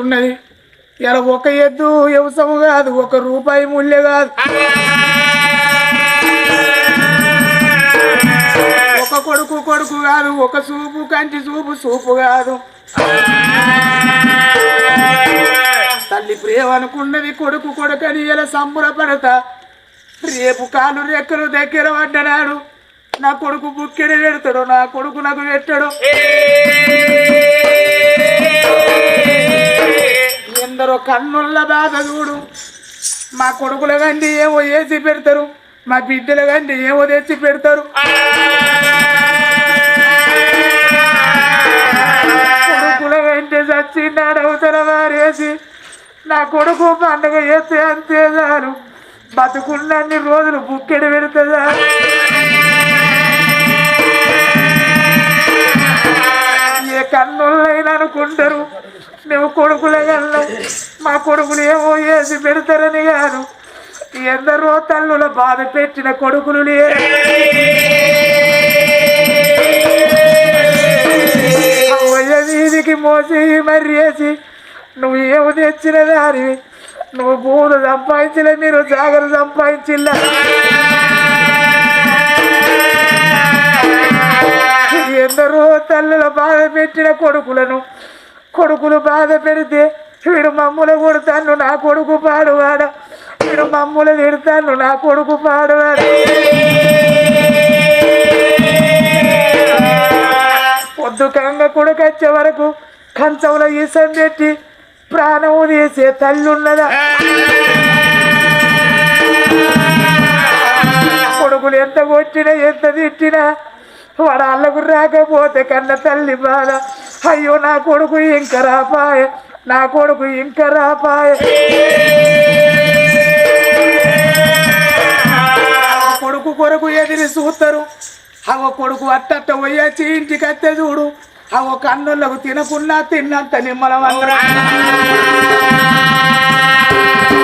ఉన్నది. ఇలా ఒక ఎద్దు వ్యవసము కాదు ఒక రూపాయి మూల్య కాదు. ఒక కొడుకు కొడుకు కాదు ఒక చూపు కంటి చూపు చూపు కాదు. తల్లి ప్రేమ అనుకున్నది కొడుకు కొడుకని ఇలా సంబరపడతా. రేపు కాలు రెక్కలు దగ్గర పడ్డనాడు. నా కొడుకు బుక్కెడు పెడతాడు నా కొడుకు నాకు పెట్టాడు. పెడతారో కన్నుల బాధ చూడు. మా కొడుకుల కంటే ఏమో వేసి పెడతారు. మా బిడ్డల కంటే ఏమో తెచ్చి పెడతారు. కొడుకుల కంటే చచ్చిందాడు అవతల వారేసి నా కొడుకు పండుగ చేస్తే అంతే చాలు. బతుకున్నన్ని రోజులు బుక్కెడు పెడుతుందా కన్నులైనా అనుకుంటారు మేము కొడుకులే వెళ్ళాం మా కొడుకులు ఏమో వేసి పెడతారని కాదు. ఎందరో తల్లుల బాధ పెట్టిన కొడుకులు లేరు. వీధికి మోసి మర్రేసి నువ్వు ఏమి తెచ్చిన దానివి? నువ్వు భూములు సంపాదించలే మీరు జాగ్రత్త సంపాదించిల్లా. తల్లుల బాధ పెట్టిన కొడుకులను. కొడుకులు బాధ పెడితే వీడు మమ్ముల కొడతాను నా కొడుకు పాడువాడ. వీడు మమ్ముల తిడతాను నా కొడుకు పాడువాడ. పొద్దు కంగ కొడుకు వచ్చే వరకు కంచంలో ఈసం పెట్టి ప్రాణం తీసే తల్లి ఉన్నదా కొడుకులు ఎంత కొట్టినా ఎంత తిట్టినా వాడు అల్లకు రాకపోతే కన్న తల్లి బాధ. అయ్యో నా కొడుకు ఇంకా రాపాయ. నా కొడుకు ఇంకా రాపాయ. ఆ కొడుకు కొరకు ఎదిరి చూస్తారు అవ కొడుకు అట్టట్ట పోయచ్చి ఇంటికి అత్తే చూడు. అవ కన్నులకు తినకున్నా తిన్నంత నిమ్మలం అందరం.